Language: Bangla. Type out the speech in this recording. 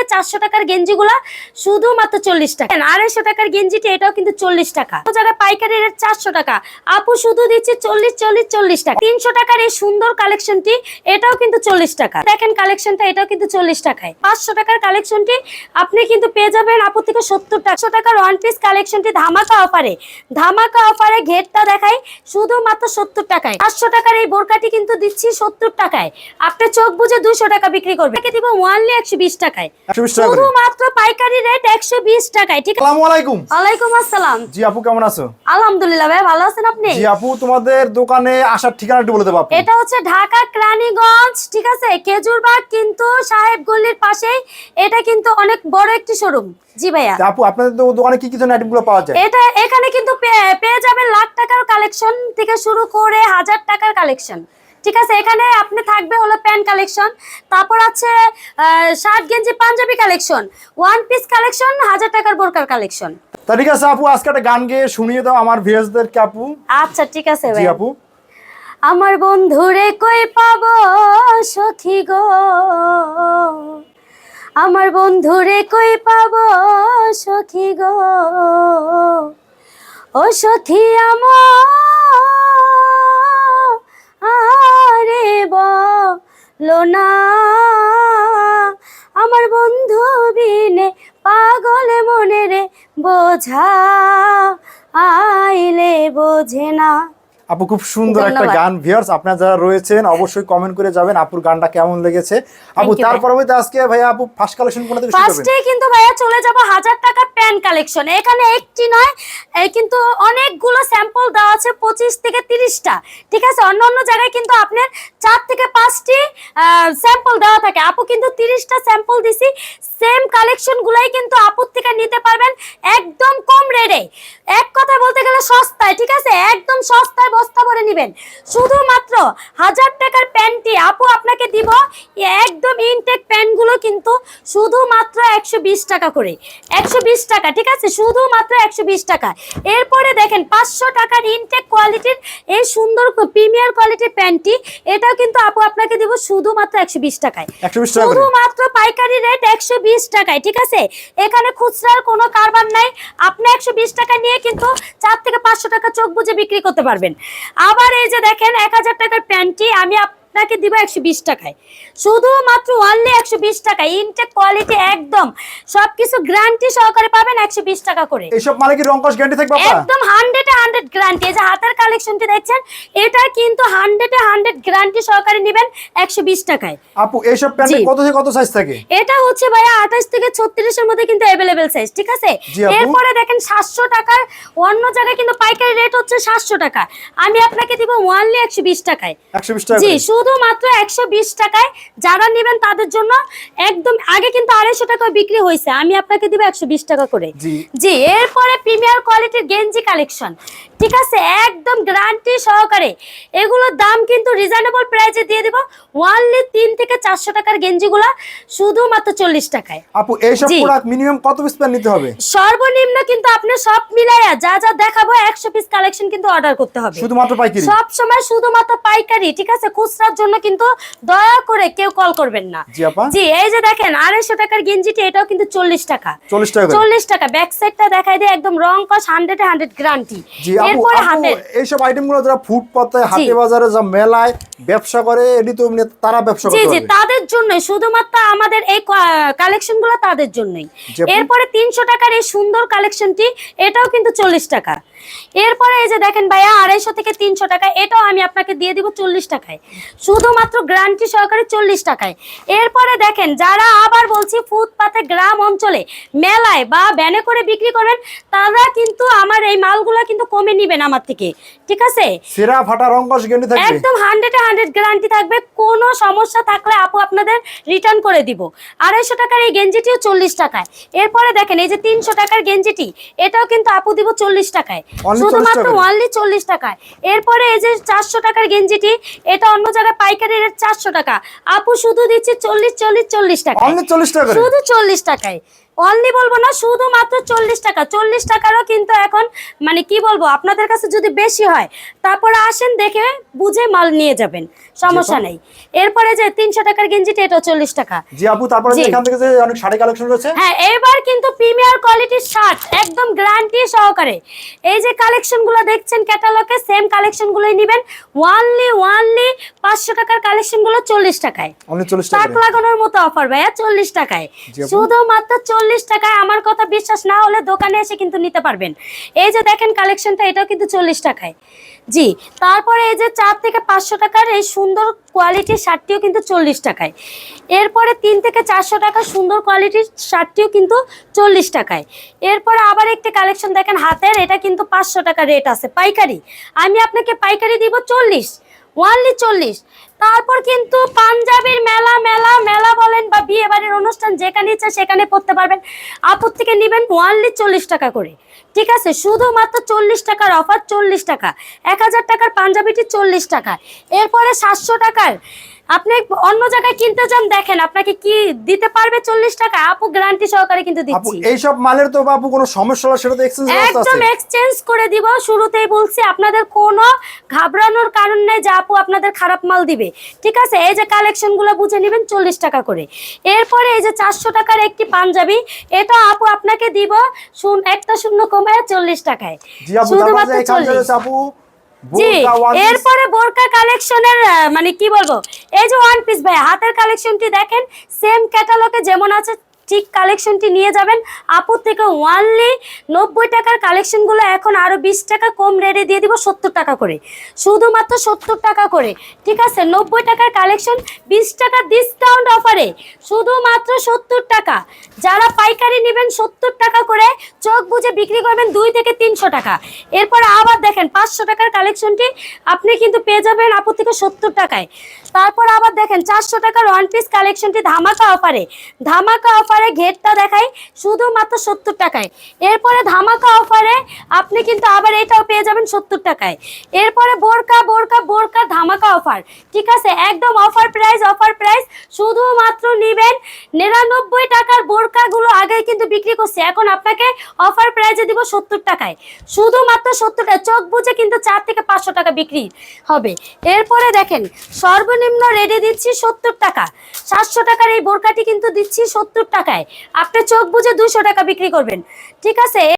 থেকে চারশো টাকার গেঞ্জি গেঞ্জিগুলা শুধুমাত্র চল্লিশ টাকা। আড়াইশো টাকার গেঞ্জিটি, এটাও কিন্তু চল্লিশ টাকা। জায়গায় পাইকারি রেট চারশো টাকা। আপু, শুধু দিচ্ছে চল্লিশ চল্লিশ চল্লিশ টাকা। তিনশো টাকার এই সুন্দর কালেকশনটি, এটাও কিন্তু চল্লিশ টাকা। দেখেন, কালেকশনটা এটাও কিন্তু চল্লিশ টাকায়। পাঁচশো টাকার কালেকশনটি, আপনি কিন্তু পেয়ে যাবেন আপু থেকে সত্তর টাকা। টাকার ওয়ান পিস কালেকশনটি ধামাকা অফারে। ধামাকা অফারে ঘেরটা দেখাই, শুধুমাত্র সত্তর টাকায়। পাঁচশো টাকার এই বোরকাটি কিন্তু দিচ্ছি সত্তর টাকায়। আপনি চোখ বুঝে দুশো টাকা বিক্রি করবে একে দিব ওয়ানলি একশো বিশ টাকায়। 120 টাকা করে। শুধুমাত্র পাইকারি রেট একশো বিশ টাকায় ঠিক আছে? আসসালামু আলাইকুম। ওয়ালাইকুম আসসালাম। জি আপু কেমন আছো? আলহামদুলিল্লাহ ভাই ভালো আছেন আপনি? জি আপু তোমাদের দোকানে আসার ঠিকানা বলে দেবো আপু এটা হচ্ছে ঢাকা ক্রানীগঞ্জ ঠিক আছে? খেজুরবাগ কিন্তু সাহেব গল্লির পাশেই। এটা কিন্তু অনেক বড় একটি শোরুম জি ভাইয়া। তা আপু আপনাদের দোকানে কি কি ধরনের আইটেমগুলো পাওয়া যায়? এটা এখানে কিন্তু পেয়ে- যাবেন লাখ টাকার কালেকশন থেকে শুরু করে হাজার টাকার কালেকশন ঠিক আছে? এখানে আপনি থাকবে প্যান্ট কালেকশন তারপর আছে শার্ট গেঞ্জি পাঞ্জাবি কালেকশন ওয়ান পিস কালেকশন হাজার টাকার বোরকার কালেকশন। তা ঠিক আছে আপু আজকে একটা গান গেয়ে শুনিয়ে দাও আমার ভিউয়ার্সদেরকে আপু। আচ্ছা ঠিক আছে ভাই। আপু। আমার বন্ধুরে কই পাব সখী গো? আমার বন্ধুরে কই পাব সখী গো? ও সখী আমারে বলো না আমার বন্ধু বিনে পাগল মনে রে বোঝা আইলে বোঝে না। আপু খুব সুন্দর একটা গান। ভিউয়ার্স আপনারা যারা রয়েছেন অবশ্যই কমেন্ট করে যাবেন আপুর গানটা কেমন লেগেছে। আপু তার পরবর্তীতে আজকে ভাইয়া আপু ফার্স্ট কালেকশন কোনটা থেকে শুরু করবেন? ফার্স্টে কিন্তু ভাইয়া চলে যাব হাজার টাকার প্যান কালেকশন এখানে একটি নয় এই কিন্তু অনেকগুলো স্যাম্পল দেওয়া আছে পঁচিশ থেকে তিরিশটা। ঠিক আছে? অন্য অন্য জায়গায় কিন্তু আপনার চার থেকে পাঁচটি স্যাম্পল দেওয়া থাকে। আপু কিন্তু তিরিশটা স্যাম্পল দিছি। সেম কালেকশন গুলাই কিন্তু আপুর থেকে নিতে পারবেন একদম কম রেটে এক কথা বলতে গেলে সস্তায় ঠিক আছে? একদম সস্তায় বস্তা ভরে নেবেন। শুধুমাত্র হাজার টাকার প্যান্টটি আপু আপনাকে দিব। একদম ইনটেক প্যান্টগুলো কিন্তু শুধুমাত্র একশো বিশ টাকা করে। একশো বিশ টাকা ঠিক আছে? শুধুমাত্র একশো বিশ টাকা। এরপরে দেখেন পাঁচশো টাকার ইনটেক কোয়ালিটির এই সুন্দর প্রিমিয়ার কোয়ালিটির প্যান্টটি এটাও কিন্তু আপু আপনাকে দিব শুধুমাত্র একশো বিশ টাকায়। 120 টাকা করে। শুধুমাত্র পাইকারি রেট একশো বিশ টাকায় ঠিক আছে? এখানে খুচরার কোনো কারবার নাই। আপনি একশো বিশ টাকা নিয়ে কিন্তু চার থেকে পাঁচশো টাকা চোখ বুঝে বিক্রি করতে পারবেন। আবার এই যে দেখেন এক হাজার টাকার প্যান্টটি আমি আপনাকে দিব একশো বিশ টাকায়। শুধুমাত্র অনলি একশো বিশ টাকা ইনটেক কোয়ালিটি একদম সবকিছু গ্যারান্টি সহকারে পাবেন একশো বিশ টাকা করে। এইসব মানে কি রংকশ গ্যারান্টি থাকবে একদম হান্ড্রেড গ্যারান্টি এই যে হাতের কালেকশনটি দেখছেন এটা কিন্তু হান্ড্রেড হান্ড্রেড গ্যারান্টি সহকারে নেবেন একশো বিশ টাকায়। আপু এইসব প্যান্টে। কত থেকে কত সাইজ থাকে? এটা হচ্ছে ভাইয়া আঠাশ থেকে ছত্রিশের মধ্যে কিন্তু অ্যাভেলেবেল সাইজ ঠিক আছে? এরপরে দেখেন সাতশো টাকার অন্য জায়গায় কিন্তু পাইকারি রেট হচ্ছে সাতশো টাকা। আমি আপনাকে দিব ওয়ানলি একশো বিশ টাকায়। একশো বিশ টাকা জি শুধুমাত্র একশো বিশ টাকায় যারা নেবেন তাদের জন্য একদম আগে কিন্তু আড়াইশো টাকা বিক্রি হয়েছে। আমি আপনাকে দিব একশো বিশ টাকা করে। জি। জি এরপরে প্রিমিয়ার কোয়ালিটির গেঞ্জি কালেকশন ঠিক আছে একদম গ্যারান্টি সহকারে। এগুলোর দাম কিন্তু রিজনেবল প্রাইসে দিয়ে দিব। ওয়ানলি তিন থেকে চারশো টাকার গেঞ্জিগুলা শুধুমাত্র চল্লিশ টাকায়। আপু এইসব। প্রোডাক্ট মিনিমাম কত পিস নিতে হবে? সর্বনিম্ন কিন্তু আপনি সব মিলাইয়া যা যা দেখাবো একশো পিস কালেকশন কিন্তু অর্ডার করতে হবে। শুধুমাত্র পাইকারি? সব সময় শুধুমাত্র পাইকারি ঠিক আছে? খুচরার জন্য কিন্তু দয়া করে কেউ কল করবেন না। জি আপা। জি এই যে দেখেন আড়াইশো টাকার গেঞ্জিটি এটাও কিন্তু চল্লিশ টাকা। চল্লিশ টাকা। চল্লিশ টাকা। ব্যাক সাইডটা দেখাই দিয়ে একদম রং কস হান্ড্রেড হান্ড্রেড গ্যারান্টি জি এরপরে এইসব যারা ফুটপাতে হাটে বাজারে যা মেলায় ব্যবসা করে এটি তো তারা ব্যবসা জি জি তাদের জন্য শুধুমাত্র আমাদের এই তাদের জন্যই। এরপরে তিনশো টাকার এই সুন্দর কালেকশনটি এটাও কিন্তু চল্লিশ টাকা। এরপরে এই যে দেখেন ভাইয়া আড়াইশো থেকে তিনশো টাকা এটাও আমি আপনাকে দিয়ে দিব চল্লিশ টাকায়। শুধুমাত্র গ্রান্টি সহকারে চল্লিশ টাকায়। এরপরে দেখেন যারা আবার বলছি ফুটপাতে গ্রাম অঞ্চলে মেলায় বা ভ্যানে করে বিক্রি করবেন তারা কিন্তু আমার এই মালগুলা কিন্তু কমে নিবেন আমার থেকে। ঠিক আছে? সেরা ফাটা রংকশ গ্যারান্টি থাকবে। একদম হান্ড্রেড হান্ড্রেড গ্যারান্টি থাকবে। কোনো সমস্যা থাকলে আপু আপনাদের রিটার্ন করে দিব। আড়াইশো টাকার এই গেঞ্জিটিও চল্লিশ টাকায়। এরপরে দেখেন এই যে তিনশো টাকার গেঞ্জিটি এটাও কিন্তু আপু দিব চল্লিশ টাকায়। শুধুমাত্র? অনলি চল্লিশ টাকায়। এরপরে এই যে চারশো টাকার গেঞ্জিটি এটা অন্য জায়গায় করে পাইকারি রেট চারশো টাকা। আপু শুধু দিচ্ছে চল্লিশ চল্লিশ চল্লিশ টাকা অনলি চল্লিশ টাকা করে শুধু চল্লিশ টাকায়। অনলি বলব না শুধুমাত্র চল্লিশ টাকা। চল্লিশ টাকারও কিন্তু এখন মানে কি বলব আপনাদের কাছে যদি বেশি হয় তারপরে আসেন দেখে বুঝে মাল নিয়ে যাবেন সমস্যা নেই। এরপরে যে তিনশো টাকার গেঞ্জিটা এটাও চল্লিশ টাকা। জি আপু তারপরে এখান থেকে যে অনেক শাড়ি কালেকশন রয়েছে? হ্যাঁ এবার কিন্তু প্রিমিয়ার কোয়ালিটির শার্ট একদম গ্যারান্টি সহকারে। এই যে কালেকশনগুলো দেখছেন ক্যাটালগে সেম কালেকশন গুলোই নেবেন। ওয়ানলি ওয়ানলি পাঁচশো টাকার কালেকশনগুলো চল্লিশ টাকায়। টাকা লাগানোর মতো অফার ভাইয়া চল্লিশ টাকায়। শুধুমাত্র চল্লিশ টাকায় আমার কথা বিশ্বাস না হলে দোকানে এসে কিন্তু নিতে পারবেন। এই যে দেখেন কালেকশনটা, এটাও কিন্তু চল্লিশ টাকায়। জি, তারপরে এই যে চার থেকে পাঁচশো টাকার এই সুন্দর কোয়ালিটির শার্টটিও কিন্তু চল্লিশ টাকায়। এরপরে তিন থেকে চারশো টাকার সুন্দর কোয়ালিটির শার্টটিও কিন্তু চল্লিশ টাকায়। এরপরে আবার একটি কালেকশন দেখেন, হাতের, এটা কিন্তু পাঁচশো টাকা রেট আছে, পাইকারি। আমি আপনাকে পাইকারি দিব চল্লিশ ওয়ানলি চল্লিশ। তারপর কিন্তু পাঞ্জাবির মেলা মেলা মেলা বলেন বা বিয়ে বাড়ির অনুষ্ঠান যেখানে ইচ্ছা সেখানে পড়তে পারবেন। আপর থেকে নেবেন ওয়ানলি চল্লিশ টাকা করে। ঠিক আছে? শুধুমাত্র চল্লিশ টাকার অফার চল্লিশ টাকা। এক হাজার টাকার পাঞ্জাবিটি চল্লিশ টাকা। এরপরে সাতশো টাকার। আপনি অন্য জায়গায় কিনতে যান দেখেন আপনাকে কি দিতে পারবে চল্লিশ টাকা? আপু গ্যারান্টি সহকারে কিন্তু দিচ্ছি। এইসব মালের তো বাবু কোনো সমস্যা হলে সেটা তো এক্সচেঞ্জ একদম এক্সচেঞ্জ করে দিব। শুরুতেই বলছি আপনাদের কোনো ঘাবড়ানোর কারণ নেই যে আপু আপনাদের খারাপ মাল দিবে। ঠিক আছে? এই যে কালেকশনগুলো বুঝে নেবেন চল্লিশ টাকা করে। এরপরে এই যে চারশো টাকার একটি পাঞ্জাবি এটা আপু আপনাকে দিব শুন- একটা শূন্য কমায় চল্লিশ টাকায়। শুধুমাত্র চল্লিশ। জি। এরপরে বোরকা কালেকশনের মানে কি বলব? এই যে ওয়ান পিস ভাই হাতের কালেকশনটি দেখেন? সেম ক্যাটালগে যেমন আছে ঠিক কালেকশনটি নিয়ে যাবেন। আপুর থেকে ওয়ানলি নব্বই টাকার কালেকশনগুলো এখন আরও বিশ টাকা কম রেটে দিয়ে দিব সত্তর টাকা করে। শুধুমাত্র সত্তর টাকা করে, ঠিক আছে? নব্বই টাকার কালেকশন বিশ টাকা ডিসকাউন্ট অফারে শুধুমাত্র সত্তর টাকা। যারা পাইকারি নেবেন সত্তর টাকা করে, চোখ বুঝে বিক্রি করবেন দুই থেকে তিনশো টাকা। এরপর আবার দেখেন, পাঁচশো টাকার কালেকশনটি আপনি কিন্তু পেয়ে যাবেন আপু থেকে সত্তর টাকায়। তারপর আবার দেখেন, চারশো টাকার ওয়ান পিস কালেকশনটি ধামাকা অফারে ধামাকা অফারে ঘেরটা দেখাই, শুধুমাত্র সত্তর টাকায়। এরপরে ধামাকা অফারে আপনি কিন্তু আবার এটাও পেয়ে যাবেন সত্তর টাকায়। এরপরে বোরকা বোরকা বোরকা, ধামাকা অফার ঠিক আছে, একদম অফার প্রাইস অফার প্রাইস শুধুমাত্র নেবেন নিরানব্বই টাকার বোরকাগুলো আগে কিন্তু বিক্রি করছে। এখন আপনাকে অফার প্রাইসে দিব সত্তর টাকায়। শুধুমাত্র সত্তর টাকা চোখ বুঝে কিন্তু চার থেকে পাঁচশো টাকা বিক্রি হবে। এরপরে দেখেন, সর্বনিম্ন রেডি দিচ্ছি সত্তর টাকা। সাতশো টাকার এই বোরকাটি কিন্তু দিচ্ছি সত্তর টাকায়। আপনি চোখ বুঝে দুশো টাকা বিক্রি করবেন। ঠিক আছে?